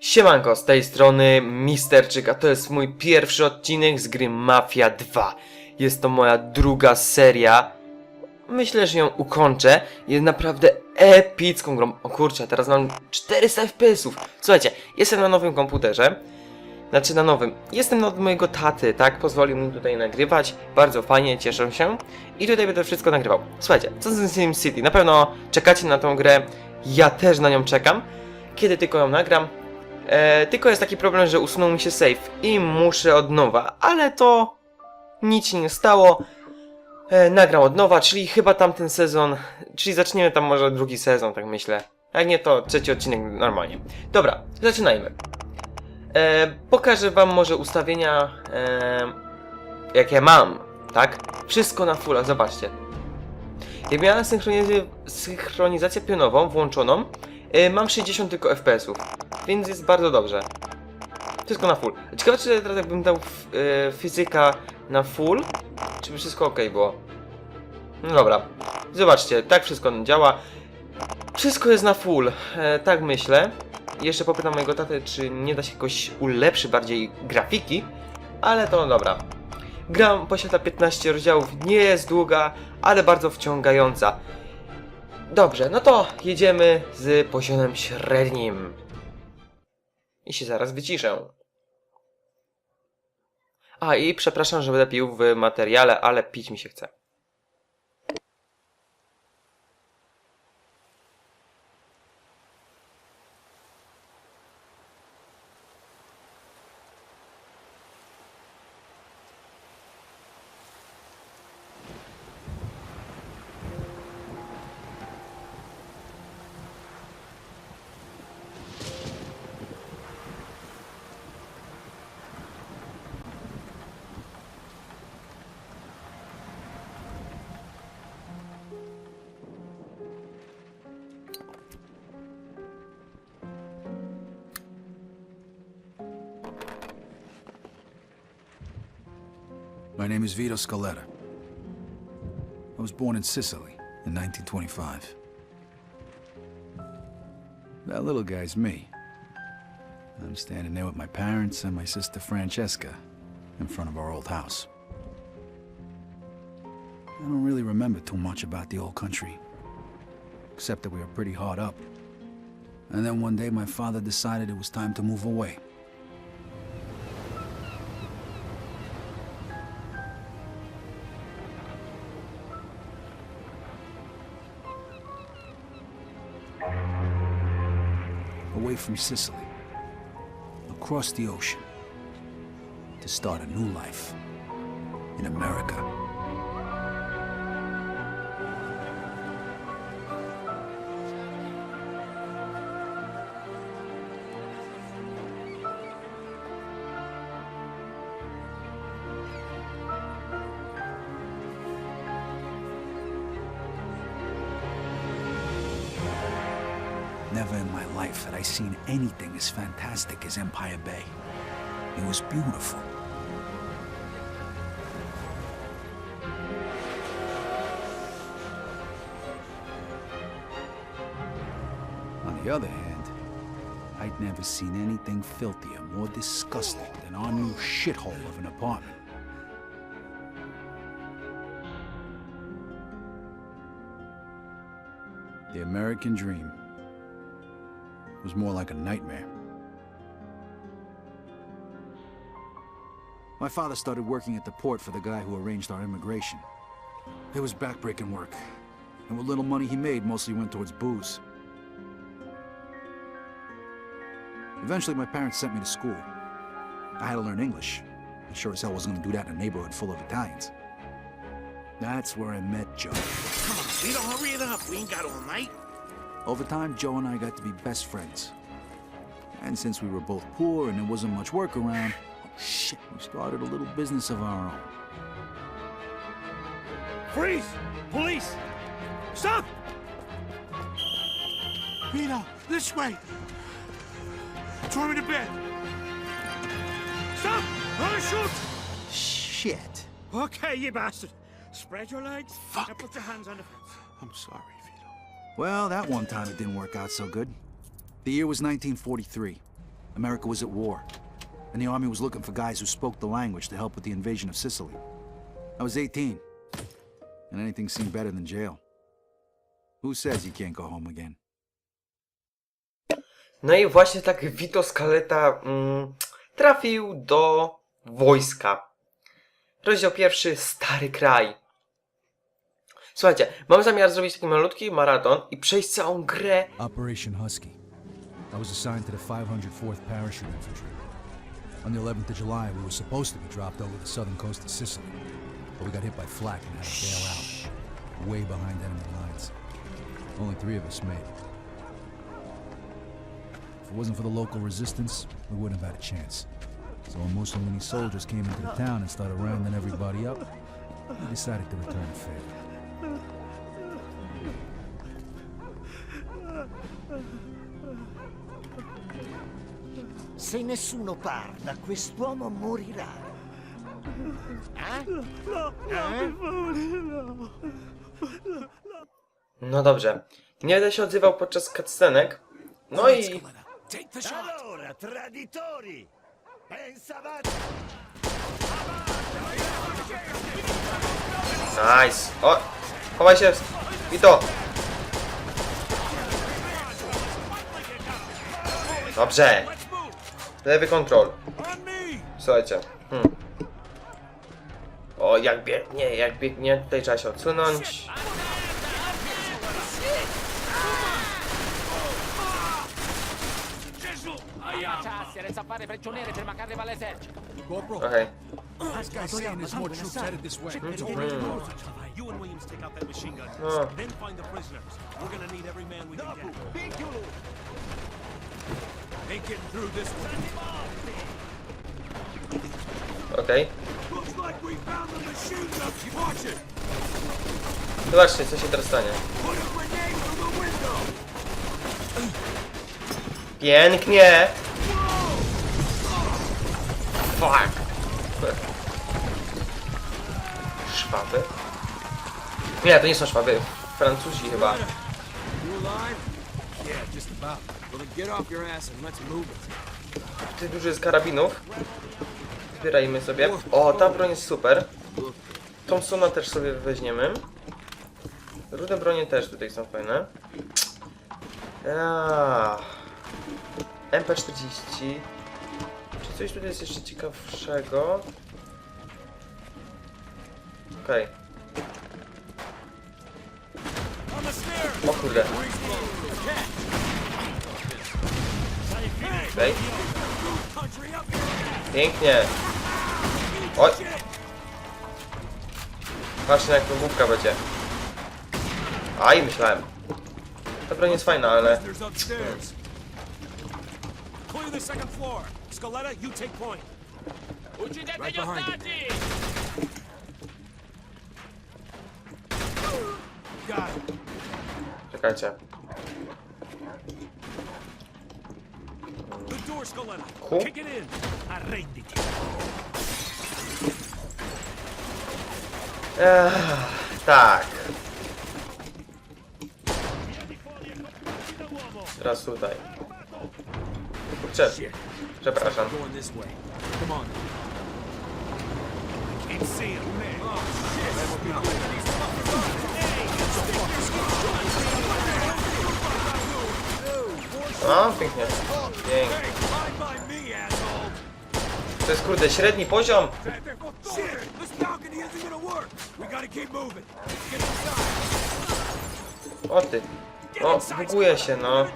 Siemanko, z tej strony Misterczyk, a to jest mój pierwszy odcinek z gry Mafia 2. Jest to moja druga seria. Myślę, że ją ukończę. Jest naprawdę epicką grą. O kurczę, teraz mam 400 FPS-ów. Słuchajcie, jestem na nowym komputerze. Znaczy na nowym. Jestem od mojego taty, tak? Pozwolił mi tutaj nagrywać. Bardzo fajnie, cieszę się. I tutaj będę wszystko nagrywał. Słuchajcie, co z Sim City? Na pewno czekacie na tą grę. Ja też na nią czekam. Kiedy tylko ją nagram, E, tylko jest taki problem, że usunął mi się save i muszę od nowa, ale to nic się nie stało. E, nagram od nowa, czyli chyba tamten sezon, czyli zaczniemy tam może drugi sezon, tak myślę. Jak nie, to trzeci odcinek normalnie. Dobra, zaczynajmy. E, pokażę wam może ustawienia, e, jakie mam, tak? Wszystko na fulla, zobaczcie. Jak miałem synchronizację, synchronizację pionową włączoną, e, mam 60 tylko FPS-ów. Więc jest bardzo dobrze. Wszystko na full. Ciekawe, czy teraz jakbym dał e, fizyka na full, czy by wszystko ok było. No dobra. Zobaczcie, tak wszystko działa. Wszystko jest na full, e, tak myślę. Jeszcze popytam mojego tatę, czy nie da się jakoś ulepszy bardziej grafiki, ale to dobra. Gra posiada 15 rozdziałów, nie jest długa, ale bardzo wciągająca. Dobrze, no to jedziemy z poziomem średnim. I się zaraz wyciszę. A i przepraszam, że będę pił w materiale, ale pić mi się chce. My name is Vito Scaletta. I was born in Sicily in 1925. That little guy's me. I'm standing there with my parents and my sister Francesca in front of our old house. I don't really remember too much about the old country, except that we were pretty hard up. And then one day my father decided it was time to move away. Away from Sicily, across the ocean, to start a new life in America. Life had I seen anything as fantastic as Empire Bay. It was beautiful. On the other hand, I'd never seen anything filthier, more disgusting than our new shithole of an apartment. The American dream was more like a nightmare. My father started working at the port for the guy who arranged our immigration. It was backbreaking work, and what little money he made mostly went towards booze. Eventually, my parents sent me to school. I had to learn English. I sure as hell wasn't going to do that in a neighborhood full of Italians. That's where I met Joe. Come on, Vito, hurry it up. We ain't got all night. Over time, Joe and I got to be best friends. And since we were both poor and there wasn't much work around, oh shit, we started a little business of our own. Freeze! Police! Stop! Vito, this way. Throw me to bed. Stop! I'm gonna shoot! Shit. Okay, you bastard. Spread your legs. Fuck. Now put your hands on the fence. I'm sorry. Well, that one time it didn't work out so good. The year was 1943. America was at war, and the army was looking for guys who spoke the language to help with the invasion of Sicily. I was 18, and anything seemed better than jail. Who says you can't go home again? No i właśnie tak Vito Scaletta mm, trafił do wojska. Rozdział pierwszy, Stary Kraj. Słuchajcie, mam zamiar zrobić taki malutki maraton i przejść całą grę. Operation Husky. I was assigned to the 504th Parachute Infantry. On the 11th of July, we were supposed to be dropped over the southern coast of Sicily, but we got hit by flak and had to bail out, way behind enemy lines. Only three of us made it. If it wasn't for the local resistance, we wouldn't have had a chance. So when Mussolini soldiers came into the town and started rounding everybody up, we decided to return the favor. Se nessuno parla, quest'uomo morirà. Eh? No dobrze. Nie będę się odzywał podczas cutscenek. No i... Allora, traditori! Pensavate... Nice. O! Chowaj się! Vito! Dobrze. Lewy kontrol. Słuchajcie. Hmm. O, jak biegnie, jak biegnie. Tutaj trzeba się odsunąć. Ciassi, senza fare Watch it! Zobaczcie, co się teraz stanie. Pięknie! Fuck! Szwaby? Nie, to nie są szwaby. Francuzi chyba. Yeah, just about. Well, then get off your ass and let's move it. Tutaj dużo jest karabinów. Zbierajmy sobie. O, ta broń jest super. Thompsona też sobie weźmiemy. Rude bronie też tutaj są fajne. Eee. MP40. Czy coś tutaj jest jeszcze ciekawszego? Okej. O kurde. Okej. Pięknie. Oj. Patrzcie jak to głupka będzie. Aj, myślałem. Ta broń jest fajna, ale... Clear the second floor. Scaletta, you take point. Uccidete Right gli behind ostaggi! Got it. Czekajcie. Ech, tak. Teraz tutaj. Kurczę. Przepraszam. Come on. Can't see him, man. No, pięknie. Pięknie. To jest kurde średni poziom. O ty. O, buguje się, no.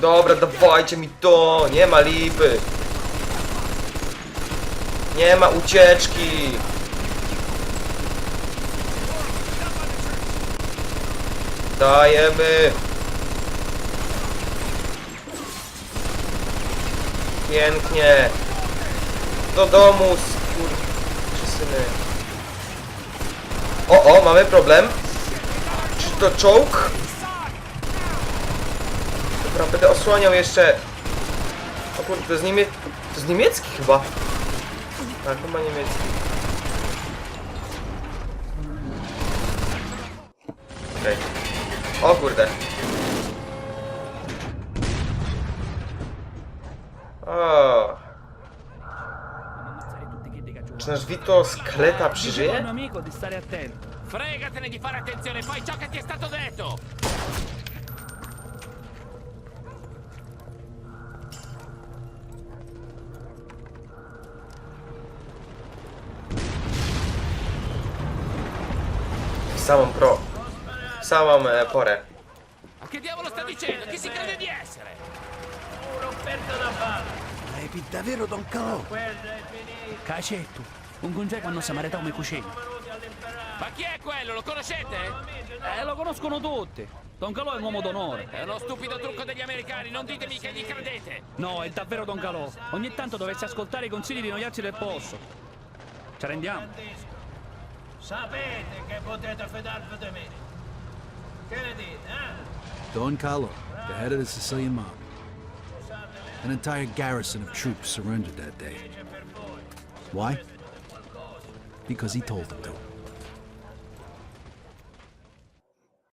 Dobra, dawajcie mi to. Nie ma lipy. Nie ma ucieczki. Dajemy. Pięknie. Do domu, skur... syny. O, o, mamy problem. Czy to czołg? Dobra, będę osłaniał jeszcze... O kurde, to jest niemie... To jest niemiecki chyba. A chyba niemiecki. Okej. O kurde. O. Czy nasz Vito skeleta przeżyje? Fregatene di fare attenzione, fai ciò che ti è stato detto! Samą pro. Samą e, porę. Ma che diavolo sta dicendo? Chi si crede di essere? È davvero Don Calò? Cacetto, un congeco quando si maritò come cucina. Ma chi è quello? Lo conoscete? Eh, lo conoscono tutti. Don Calò è un uomo d'onore. È uno stupido trucco degli americani, non ditemi che gli credete! No, è davvero Don Calò. Ogni tanto dovresti ascoltare i consigli di noiarci del posto. Ci rendiamo? Sapete che potete fidarvi di me. Che ne dite, eh? Don Carlo, the head of the Sicilian mob. An entire garrison of troops surrendered that day. Why? Because he told them to.